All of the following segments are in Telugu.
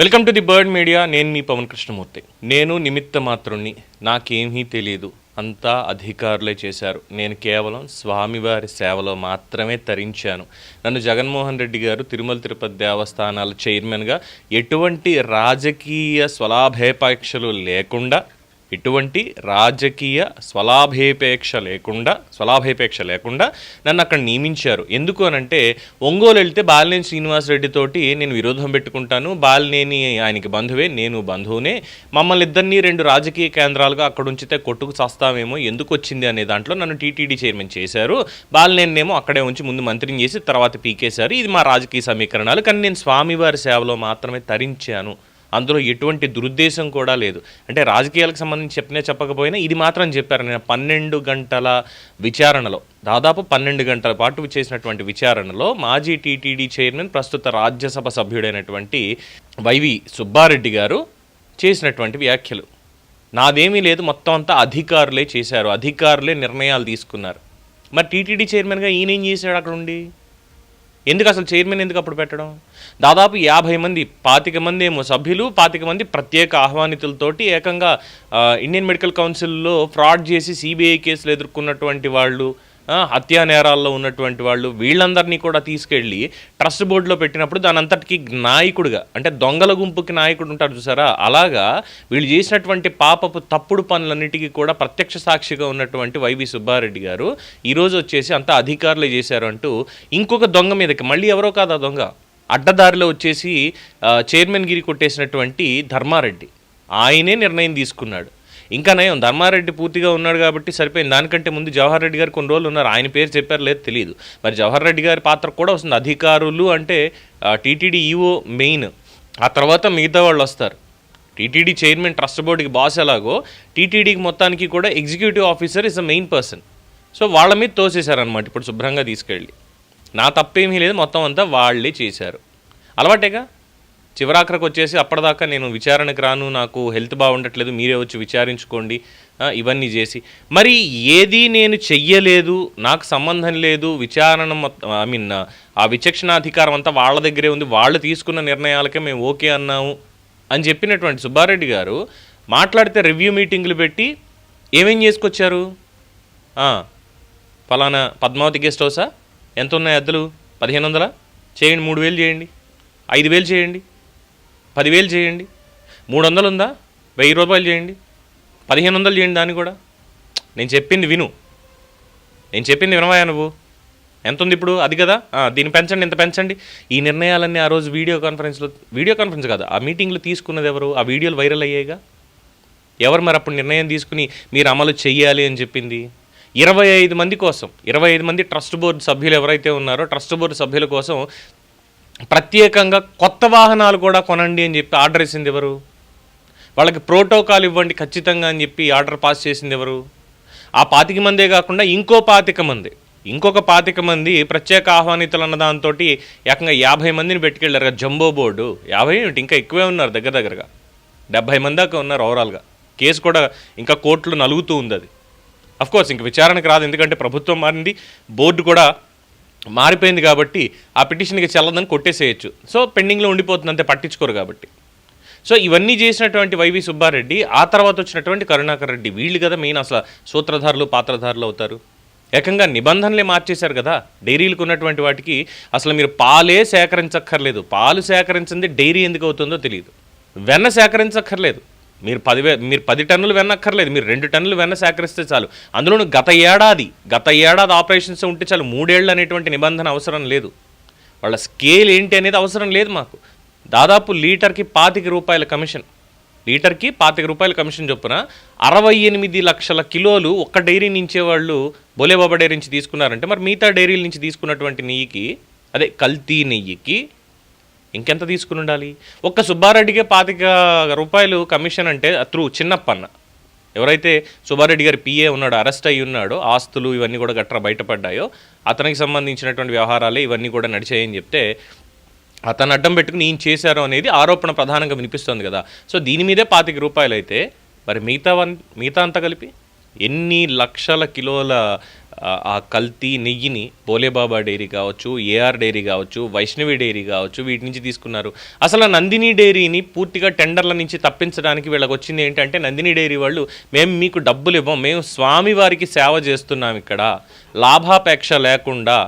Welcome to the bird media నేను మీ పవన్ కృష్ణమూర్తి. నేను నిమిత్త మాత్రుణ్ణి నాకేమీ తెలియదు అంతా అధికారులే చేశారు. నేను కేవలం స్వామివారి సేవలో మాత్రమే తరించాను. నన్ను జగన్మోహన్ రెడ్డి గారు తిరుమల తిరుపతి దేవస్థానాల చైర్మన్గా ఎటువంటి రాజకీయ స్వలాభేపాక్షలు లేకుండా ఎటువంటి రాజకీయ స్వలాభేపేక్ష లేకుండా స్వలాభేపేక్ష లేకుండా నన్ను అక్కడ నియమించారు. ఎందుకు అనంటే ఒంగోలు వెళ్తే బాలినేని శ్రీనివాసరెడ్డి తోటి నేను విరోధం పెట్టుకుంటాను. బాలినేని ఆయనకి బంధువే నేను బంధువునే. మమ్మల్ని ఇద్దరిని రెండు రాజకీయ కేంద్రాలుగా అక్కడ ఉంచితే కొట్టుకు చస్తామేమో ఎందుకు వచ్చింది అనే దాంట్లో నన్ను టీటీడీ చైర్మన్ చేశారు. బాలినేనేమో అక్కడే ఉంచి ముందు మంత్రిని చేసి తర్వాత పీకేశారు. ఇది మా రాజకీయ సమీకరణాలు. కానీ నేను స్వామివారి సేవలో మాత్రమే తరించాను. అందులో ఎటువంటి దురుద్దేశం కూడా లేదు. అంటే రాజకీయాలకు సంబంధించి చెప్పినా చెప్పకపోయినా ఇది మాత్రం చెప్పారు. నేను పన్నెండు గంటల విచారణలో దాదాపు పన్నెండు గంటల పాటు చేసినటువంటి విచారణలో మాజీ టీటీడీ చైర్మన్ ప్రస్తుత రాజ్యసభ సభ్యుడైనటువంటి వైవి సుబ్బారెడ్డి గారు చేసినటువంటి వ్యాఖ్యలు. నాదేమీ లేదు మొత్తం అంతా అధికారులే చేశారు అధికారులే నిర్ణయాలు తీసుకున్నారు. మరి టీటీడీ చైర్మన్గా ఈయన ఏం చేశాడు అక్కడ ఉండి ఎందుకు అసలు చైర్మన్ ఎందుకు అప్పుడు పెట్టడం? దాదాపు యాభై మంది పాతిక మంది ఏమో సభ్యులు పాతిక మంది ప్రత్యేక ఆహ్వానితులతోటి ఏకంగా ఇండియన్ మెడికల్ కౌన్సిల్లో ఫ్రాడ్ చేసి సిబిఐ కేసులు ఎదుర్కొన్నటువంటి వాళ్ళు హత్యా నేరాల్లో ఉన్నటువంటి వాళ్ళు వీళ్ళందరినీ కూడా తీసుకెళ్ళి ట్రస్ట్ బోర్డులో పెట్టినప్పుడు దాని అంతటికి నాయకుడిగా అంటే దొంగల గుంపుకి నాయకుడు ఉంటారు చూసారా? అలాగా వీళ్ళు చేసినటువంటి పాపపు తప్పుడు పనులన్నిటికీ కూడా ప్రత్యక్ష సాక్షిగా ఉన్నటువంటి వైవి సుబ్బారెడ్డి గారు ఈరోజు వచ్చేసి అంతా అధికారులే చేశారు అంటూ ఇంకొక దొంగ మీదకి మళ్ళీ ఎవరో కాదు ఆ దొంగ? అడ్డదారిలో వచ్చేసి చైర్మన్ గిరి కొట్టేసినటువంటి ధర్మారెడ్డి. ఆయనే నిర్ణయం తీసుకున్నాడు. ఇంకా నయం. ధర్మారెడ్డి పూర్తిగా ఉన్నాడు కాబట్టి సరిపోయింది. దానికంటే ముందు జవహర్ రెడ్డి గారు కొన్ని రోజులు ఉన్నారు. ఆయన పేరు చెప్పారు లేదు తెలియదు మరి జవహర్ రెడ్డి గారి పాత్ర కూడా వస్తుంది. అధికారులు అంటే టీటీడీ ఈఓ మెయిన్. ఆ తర్వాత మిగతా వాళ్ళు వస్తారు. టీటీడీ చైర్మన్ ట్రస్ట్ బోర్డుకి బాస్ ఎలాగో టీటీడీకి మొత్తానికి కూడా executive officer is a main person. So వాళ్ళ మీద తోసేశారనమాట ఇప్పుడు శుభ్రంగా తీసుకెళ్ళి. నా తప్పేమీ లేదు. మొత్తం అంతా వాళ్ళే చేశారు. అలవాటేగా? చివరాఖరికి వచ్చేసి అప్పటిదాకా నేను విచారణకు రాను నాకు హెల్త్ బాగుండట్లేదు మీరే వచ్చి విచారించుకోండి ఇవన్నీ చేసి. మరి ఏది నేను చెయ్యలేదు నాకు సంబంధం లేదు విచారణ మొత్తం ఐ మీన్ ఆ విచక్షణాధికారం అంతా వాళ్ళ దగ్గరే ఉంది వాళ్ళు తీసుకున్న నిర్ణయాలకే మేము ఓకే అన్నాము అని చెప్పినటువంటి సుబ్బారెడ్డి గారు మాట్లాడితే రివ్యూ మీటింగ్లు పెట్టి ఏమేం చేసుకొచ్చారు? ఫలానా పద్మావతి గెస్ట్ హౌసా? ఎంత ఉన్నాయి అద్దెలు? పదిహేను వందల? చేయండి మూడు వేలు చేయండి ఐదు వేలు చేయండి. పదివేలు చేయండి. మూడు వందలు ఉందా వెయ్యి రూపాయలు చేయండి. పదిహేను వందలు చేయండి దాన్ని కూడా. నేను చెప్పింది విను. నేను చెప్పింది వినవా నువ్వు. ఎంత ఉంది ఇప్పుడు? అది కదా? దీన్ని పెంచండి ఇంత పెంచండి. ఈ నిర్ణయాలన్నీ ఆ రోజు వీడియో కాన్ఫరెన్స్లో వీడియో కాన్ఫరెన్స్ కాదు ఆ మీటింగ్లో తీసుకున్నది ఎవరు? ఆ వీడియోలు వైరల్ అయ్యాయిగా? ఎవరు మరి అప్పుడు నిర్ణయం తీసుకుని మీరు అమలు చెయ్యాలి అని చెప్పింది? ఇరవై ఐదు మంది కోసం ఇరవై ఐదు మంది ట్రస్ట్ బోర్డు సభ్యులు ఎవరైతే ఉన్నారో ట్రస్ట్ బోర్డు సభ్యుల కోసం ప్రత్యేకంగా కొత్త వాహనాలు కూడా కొనండి అని చెప్పి ఆర్డర్ ఇచ్చింది ఎవరు? వాళ్ళకి ప్రోటోకాల్ ఇవ్వండి ఖచ్చితంగా అని చెప్పి ఆర్డర్ పాస్ చేసింది ఎవరు? ఆ పాతిక మందే కాకుండా ఇంకో పాతిక మంది. ఇంకొక పాతిక మంది ప్రత్యేక ఆహ్వానితులు అన్న దాంతో ఏకంగా యాభై మందిని పెట్టుకెళ్ళారు కదా జంబో బోర్డు. యాభై ఏమిటి? ఇంకా ఎక్కువే ఉన్నారు దగ్గర దగ్గరగా. డెబ్బై మంది దాకా ఉన్నారు ఓవరాల్గా కేసు కూడా ఇంకా కోర్టులో నలుగుతూ ఉంది అది. అఫ్కోర్స్ ఇంక విచారణకు రాదు. ఎందుకంటే ప్రభుత్వం మారింది. బోర్డు కూడా మారిపోయింది కాబట్టి ఆ పిటిషన్కి చల్లదని కొట్టేసేయచ్చు. సో పెండింగ్లో ఉండిపోతుంది అంతే పట్టించుకోరు కాబట్టి. సో ఇవన్నీ చేసినటువంటి వైవి సుబ్బారెడ్డి ఆ తర్వాత వచ్చినటువంటి కరుణాకర్ రెడ్డి వీళ్ళు కదా మెయిన్ అసలు సూత్రధారులు పాత్రధారులు అవుతారు. ఏకంగా నిబంధనలే మార్చేశారు కదా డైరీలకు ఉన్నటువంటి వాటికి అసలు మీరు పాలే సేకరించక్కర్లేదు. పాలు సేకరించింది డైరీ ఎందుకు అవుతుందో తెలియదు వెన్న సేకరించక్కర్లేదు. మీరు పదివే మీరు పది టన్నులు వెనక్కర్లేదు మీరు రెండు టన్నులు వెన్న సేకరిస్తే చాలు. అందులోనూ గత ఏడాది గత ఏడాది ఆపరేషన్స్ ఉంటే చాలు మూడేళ్ళు అనేటువంటి నిబంధన అవసరం లేదు. వాళ్ళ స్కేల్ ఏంటి అనేది అవసరం లేదు మాకు. దాదాపు లీటర్కి పాతిక రూపాయల కమిషన్. లీటర్కి పాతిక రూపాయల కమిషన్ చొప్పున అరవై ఎనిమిది లక్షల కిలోలు ఒక్క డైరీ నుంచే వాళ్ళు బోలేబాబా డైరీ నుంచి తీసుకున్నారంటే మరి మిగతా డైరీల నుంచి తీసుకున్నటువంటి నెయ్యికి అదే కల్తీ నెయ్యికి ఇంకెంత తీసుకుని ఉండాలి? ఒక్క సుబ్బారెడ్డికే పాతిక రూపాయలు కమిషన్ అంటే త్రూ చిన్నప్పన్న. ఎవరైతే సుబ్బారెడ్డి గారి పిఏ ఉన్నాడో అరెస్ట్ అయ్యి ఉన్నాడో ఆస్తులు ఇవన్నీ కూడా గట్రా బయటపడ్డాయో అతనికి సంబంధించినటువంటి వ్యవహారాలే ఇవన్నీ కూడా నడిచాయని చెప్తే అతను అడ్డం పెట్టుకుని ఈయన చేశారు అనేది ఆరోపణ ప్రధానంగా వినిపిస్తుంది కదా. సో దీని మీదే పాతిక రూపాయలు అయితే మరి మిగతా వన్ మిగతా అంతా కలిపి? ఎన్ని లక్షల కిలోల ఆ, కల్తీ నెయ్యిని బోలేబాబా డైరీ కావచ్చు ఏఆర్ డైరీ కావచ్చు వైష్ణవి డైరీ కావచ్చు వీటి నుంచి తీసుకున్నారు. అసలు నందిని డైరీని పూర్తిగా టెండర్ల నుంచి తప్పించడానికి వీళ్ళకి వచ్చింది ఏంటంటే నందిని డైరీ వాళ్ళు మేము మీకు డబ్బులు ఇవ్వం మేము స్వామివారికి సేవ చేస్తున్నాం ఇక్కడ. లాభాపేక్ష లేకుండా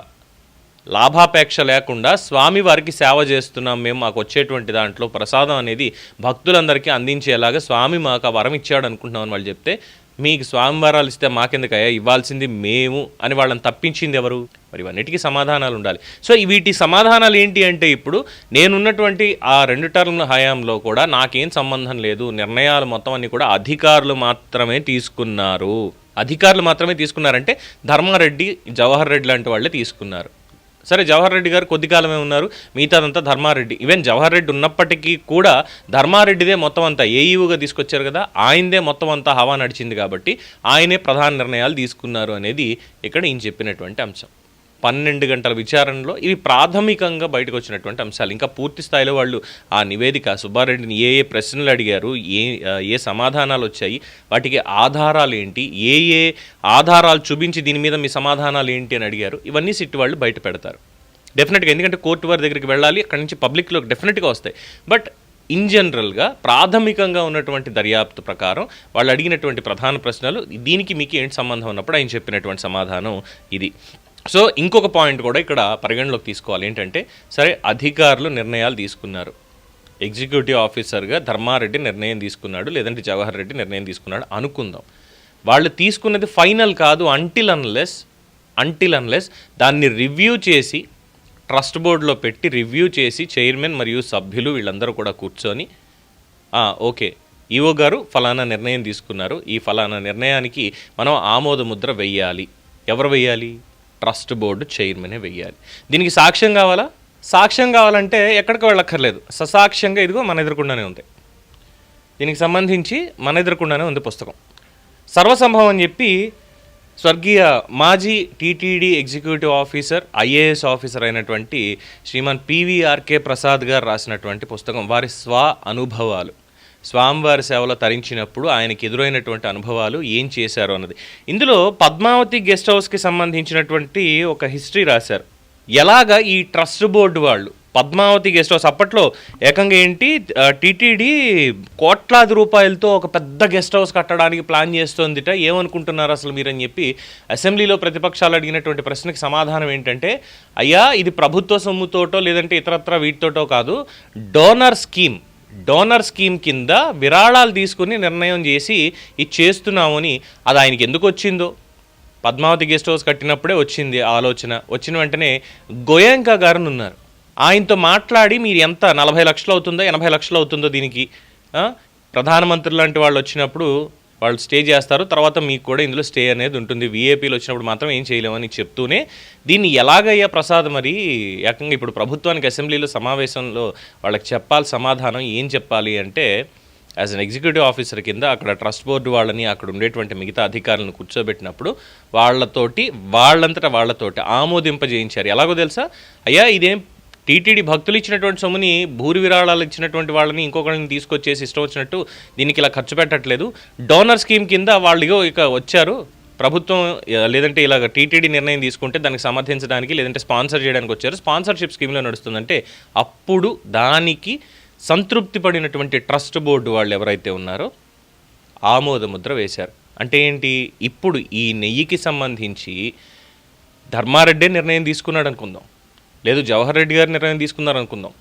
లాభాపేక్ష లేకుండా స్వామివారికి సేవ చేస్తున్నాం మేము మాకు వచ్చేటువంటి దాంట్లో ప్రసాదం అనేది భక్తులందరికీ అందించేలాగా స్వామి మాకు ఆ వరం ఇచ్చాడు అనుకుంటున్నామని వాళ్ళు చెప్తే మీకు స్వామివారాలు ఇస్తే మాకెందుకయ్యా? ఇవ్వాల్సింది మేము అని వాళ్ళని తప్పించింది ఎవరు? మరి ఇవన్నిటికీ సమాధానాలు ఉండాలి. సో వీటి సమాధానాలు ఏంటి అంటే ఇప్పుడు నేనున్నటువంటి ఆ రెండు టర్మ్ హయాంలో కూడా నాకేం సంబంధం లేదు. నిర్ణయాలు మొత్తం అన్ని కూడా అధికారులు మాత్రమే తీసుకున్నారు. అధికారులు మాత్రమే తీసుకున్నారంటే ధర్మారెడ్డి జవహర్ రెడ్డి లాంటి వాళ్ళే తీసుకున్నారు. సరే జవహర్ రెడ్డి గారు కొద్ది కాలమే ఉన్నారు. మిగతాదంతా ధర్మారెడ్డి. ఈవెన్ జవహర్ రెడ్డి ఉన్నప్పటికీ కూడా ధర్మారెడ్డిదే మొత్తం అంతా ఏఈఓగా తీసుకొచ్చారు కదా ఆయనదే మొత్తం అంతా హవా నడిచింది కాబట్టి ఆయనే ప్రధాన నిర్ణయాలు తీసుకున్నారు అనేది ఇక్కడ ఈయన చెప్పినటువంటి అంశం. పన్నెండు గంటల విచారణలో ఇవి ప్రాథమికంగా బయటకు వచ్చినటువంటి అంశాలు. ఇంకా పూర్తి స్థాయిలో వాళ్ళు ఆ నివేదిక సుబ్బారెడ్డిని ఏ ఏ ప్రశ్నలు అడిగారు ఏ ఏ సమాధానాలు వచ్చాయి వాటికి ఆధారాలు ఏంటి ఏ ఏ ఆధారాలు చూపించి దీని మీద మీ సమాధానాలు ఏంటి అని అడిగారు. ఇవన్నీ సిట్ వాళ్ళు బయట పెడతారు. డెఫినెట్గా ఎందుకంటే కోర్టు వారి దగ్గరికి వెళ్ళాలి అక్కడి నుంచి పబ్లిక్లో డెఫినెట్గా వస్తాయి. బట్ ఇన్ జనరల్గా ప్రాథమికంగా ఉన్నటువంటి దర్యాప్తు ప్రకారం వాళ్ళు అడిగినటువంటి ప్రధాన ప్రశ్నలు దీనికి మీకు ఏంటి సంబంధం ఉన్నప్పుడు ఆయన చెప్పినటువంటి సమాధానం ఇది. సో ఇంకొక పాయింట్ కూడా ఇక్కడ పరిగణలోకి తీసుకోవాలి. ఏంటంటే సరే అధికారులు నిర్ణయాలు తీసుకున్నారు. ఎగ్జిక్యూటివ్ ఆఫీసర్గా ధర్మారెడ్డి నిర్ణయం తీసుకున్నాడు లేదంటే జవహర్ రెడ్డి నిర్ణయం తీసుకున్నాడు అనుకుందాం. వాళ్ళు తీసుకున్నది ఫైనల్ కాదు అంటిల్ అన్లెస్ అంటిల్ అన్లెస్ దాన్ని రివ్యూ చేసి ట్రస్ట్ బోర్డులో పెట్టి రివ్యూ చేసి చైర్మన్ మరియు సభ్యులు వీళ్ళందరూ కూడా కూర్చొని ఓకే ఈఓ గారు ఫలానా నిర్ణయం తీసుకున్నారు. ఈ ఫలానా నిర్ణయానికి మనం ఆమోద ముద్ర వెయ్యాలి. ఎవరు వెయ్యాలి? ట్రస్ట్ బోర్డు చైర్మనే వెయ్యాలి. దీనికి సాక్ష్యం కావాలా? సాక్ష్యం కావాలంటే ఎక్కడికి వెళ్ళక్కర్లేదు. ససాక్ష్యంగా ఇదిగో మన ఎదురుకుండానే ఉంది. దీనికి సంబంధించి మన ఎదురుకుండానే ఉంది పుస్తకం. సర్వసంభవం అని చెప్పి స్వర్గీయ మాజీ TTD executive officer IAS officer అయినటువంటి శ్రీమాన్ పివిఆర్కే ప్రసాద్ గారు రాసినటువంటి పుస్తకం. వారి స్వ అనుభవాలు. స్వామివారి సేవలో తరించినప్పుడు ఆయనకి ఎదురైనటువంటి అనుభవాలు ఏం చేశారు అన్నది. ఇందులో పద్మావతి గెస్ట్ హౌస్కి సంబంధించినటువంటి ఒక హిస్టరీ రాశారు. ఎలాగ ఈ ట్రస్ట్ బోర్డు వాళ్ళు పద్మావతి గెస్ట్ హౌస్ అప్పట్లో ఏకంగా ఏంటి టీటీడీ కోట్లాది రూపాయలతో ఒక పెద్ద గెస్ట్ హౌస్ కట్టడానికి ప్లాన్ చేస్తోందిట. ఏమనుకుంటున్నారు అసలు మీరని చెప్పి అసెంబ్లీలో ప్రతిపక్షాలు అడిగినటువంటి ప్రశ్నకి సమాధానం ఏంటంటే అయ్యా ఇది ప్రభుత్వ సొమ్ముతోటో లేదంటే ఇతరత్ర వీటితోటో కాదు డోనర్ స్కీమ్ డోనర్ స్కీమ్ కింద విరాళాలు తీసుకుని నిర్ణయం చేసి ఇది చేస్తున్నామని అది ఆయనకి ఎందుకు వచ్చిందో? పద్మావతి గెస్ట్ హౌస్ కట్టినప్పుడే వచ్చింది ఆలోచన. వచ్చిన వెంటనే గోయంకా గారు ఉన్నారు. ఆయనతో మాట్లాడి మీరు ఎంత? నలభై లక్షలు అవుతుందో? ఎనభై లక్షలు అవుతుందో దీనికి? ప్రధానమంత్రి లాంటి వాళ్ళు వచ్చినప్పుడు వాళ్ళు స్టే చేస్తారు. తర్వాత మీకు కూడా ఇందులో స్టే అనేది ఉంటుంది. వీఏపీలు వచ్చినప్పుడు మాత్రం ఏం చేయలేమని చెప్తూనే దీన్ని ఎలాగయ్యా ప్రసాద్ మరి? ఏకంగా ఇప్పుడు ప్రభుత్వానికి అసెంబ్లీలో సమావేశంలో వాళ్ళకి చెప్పాలి సమాధానం ఏం చెప్పాలి అంటే యాజ్ అన్ ఎగ్జిక్యూటివ్ ఆఫీసర్ కింద అక్కడ ట్రస్ట్ బోర్డు వాళ్ళని అక్కడ ఉండేటువంటి మిగతా అధికారులను కూర్చోబెట్టినప్పుడు వాళ్ళతోటి వాళ్ళంతటా వాళ్ళతోటి ఆమోదింపజేయించారు. ఎలాగో తెలుసా? అయ్యా ఇదేం టీటీడీ భక్తులు ఇచ్చినటువంటి సొమ్ముని భూరి విరాళాలు ఇచ్చినటువంటి వాళ్ళని ఇంకొకరిని తీసుకొచ్చేసి ఇష్టం వచ్చినట్టు దీనికి ఇలా ఖర్చు పెట్టట్లేదు. డోనర్ స్కీమ్ కింద వాళ్ళు ఇక వచ్చారు. ప్రభుత్వం లేదంటే ఇలాగ టీటీడీ నిర్ణయం తీసుకుంటే దానికి సమర్థించడానికి లేదంటే స్పాన్సర్ చేయడానికి వచ్చారు. స్పాన్సర్షిప్ స్కీమ్లో నడుస్తుందంటే అప్పుడు దానికి సంతృప్తి పడినటువంటి ట్రస్ట్ బోర్డు వాళ్ళు ఎవరైతే ఉన్నారో ఆమోద ముద్ర వేశారు. అంటే ఏంటి? ఇప్పుడు ఈ నెయ్యికి సంబంధించి ధర్మారెడ్డే నిర్ణయం తీసుకున్నాడు అనుకుందాం. లేదు జవహర్ రెడ్డి గారు నిర్ణయం తీసుకున్నారనుకుందాం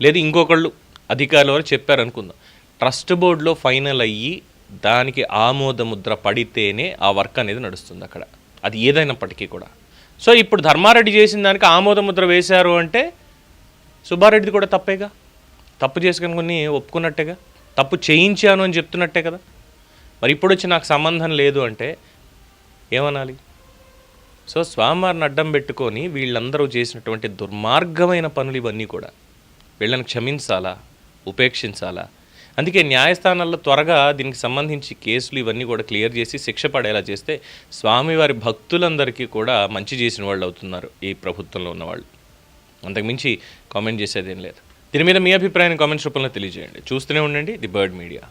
లేదు ఇంకొకళ్ళు అధికారులు వారు చెప్పారు అనుకుందాం ట్రస్ట్ బోర్డులో ఫైనల్ అయ్యి దానికి ఆమోద ముద్ర పడితేనే ఆ వర్క్ అనేది నడుస్తుంది అక్కడ. అది ఏదైనప్పటికీ కూడా. సో ఇప్పుడు ధర్మారెడ్డి చేసిన దానికి ఆమోద ముద్ర వేశారు అంటే సుబ్బారెడ్డిది కూడా తప్పేగా. తప్పు చేసుకుని కొన్ని ఒప్పుకున్నట్టేగా. తప్పు చేయించాను అని చెప్తున్నట్టే కదా. మరి ఇప్పుడు వచ్చి నాకు సంబంధం లేదు అంటే ఏమనాలి? సో స్వామివారిని అడ్డం పెట్టుకొని వీళ్ళందరూ చేసినటువంటి దుర్మార్గమైన పనులు ఇవన్నీ కూడా. వీళ్ళని క్షమించాలా? ఉపేక్షించాలా? అందుకే న్యాయస్థానాల్లో త్వరగా దీనికి సంబంధించి కేసులు ఇవన్నీ కూడా క్లియర్ చేసి శిక్ష పడేలా చేస్తే స్వామివారి భక్తులందరికీ కూడా మంచి చేసిన వాళ్ళు అవుతున్నారు ఈ ప్రభుత్వంలో ఉన్నవాళ్ళు. అంతకుమించి కామెంట్ చేసేదేం లేదు. దీని మీద మీ అభిప్రాయాన్ని కామెంట్స్ రూపంలో తెలియజేయండి. చూస్తూనే ఉండండి ది బర్డ్ మీడియా.